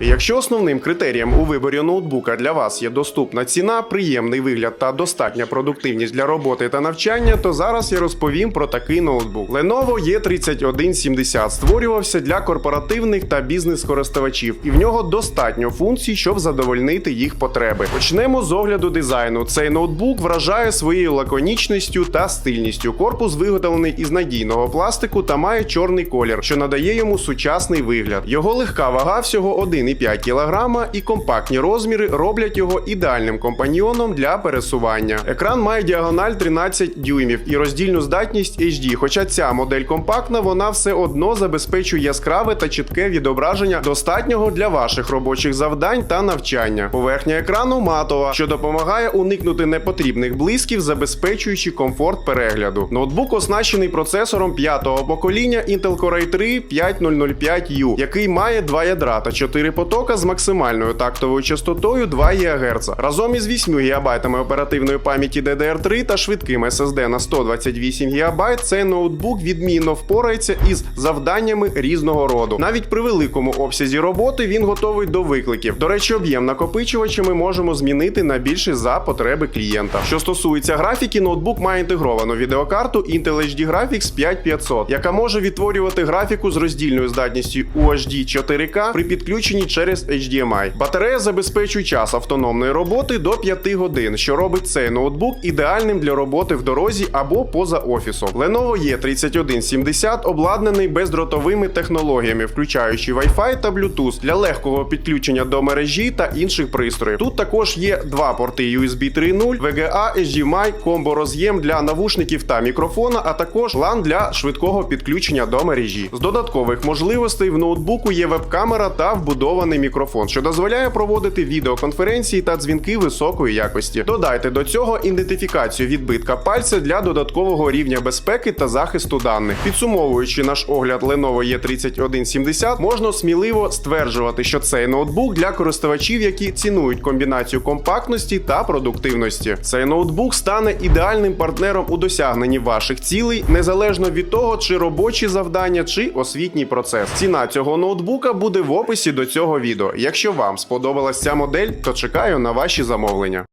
Якщо основним критерієм у виборі ноутбука для вас є доступна ціна, приємний вигляд та достатня продуктивність для роботи та навчання, то зараз я розповім про такий ноутбук. Lenovo E3170 створювався для корпоративних та бізнес-користувачів, і в нього достатньо функцій, щоб задовольнити їх потреби. Почнемо з огляду дизайну. Цей ноутбук вражає своєю лаконічністю та стильністю. Корпус виготовлений із надійного пластику та має чорний колір, що надає йому сучасний вигляд. Його легка вага всього 1,5 кг і компактні розміри роблять його ідеальним компаньйоном для пересування. Екран має діагональ 13 дюймів і роздільну здатність HD. Хоча ця модель компактна, вона все одно забезпечує яскраве та чітке відображення достатнього для ваших робочих завдань та навчання. Поверхня екрану матова, що допомагає уникнути непотрібних блисків, забезпечуючи комфорт перегляду. Ноутбук оснащений процесором п'ятого покоління Intel Core i3 5005U, який має два ядра та 4 потока з максимальною тактовою частотою 2 ГГц. Разом із 8 ГБ оперативної пам'яті DDR3 та швидким SSD на 128 ГБ цей ноутбук відмінно впорається із завданнями різного роду. Навіть при великому обсязі роботи він готовий до викликів. До речі, об'єм накопичувача ми можемо змінити на більший за потреби клієнта. Що стосується графіки, ноутбук має інтегровану відеокарту Intel HD Graphics 5500, яка може відтворювати графіку з роздільною здатністю UHD 4K при підключенні через HDMI. Батарея забезпечує час автономної роботи до 5 годин, що робить цей ноутбук ідеальним для роботи в дорозі або поза офісом. Lenovo E3170 обладнаний бездротовими технологіями, включаючи Wi-Fi та Bluetooth для легкого підключення до мережі та інших пристроїв. Тут також є два порти USB 3.0, VGA, HDMI, комбо роз'єм для навушників та мікрофона, а також LAN для швидкого підключення до мережі. З додаткових можливостей в ноутбуку є веб-камера та вбудований мікрофон, що дозволяє проводити відеоконференції та дзвінки високої якості. Додайте до цього ідентифікацію відбитка пальця для додаткового рівня безпеки та захисту даних. Підсумовуючи наш огляд Lenovo E3170, можна сміливо стверджувати, що цей ноутбук для користувачів, які цінують комбінацію компактності та продуктивності. Цей ноутбук стане ідеальним партнером у досягненні ваших цілей, незалежно від того, чи робочі завдання, чи освітній процес. Ціна цього ноутбука буде в описі до цього відео. Якщо вам сподобалась ця модель, то чекаю на ваші замовлення.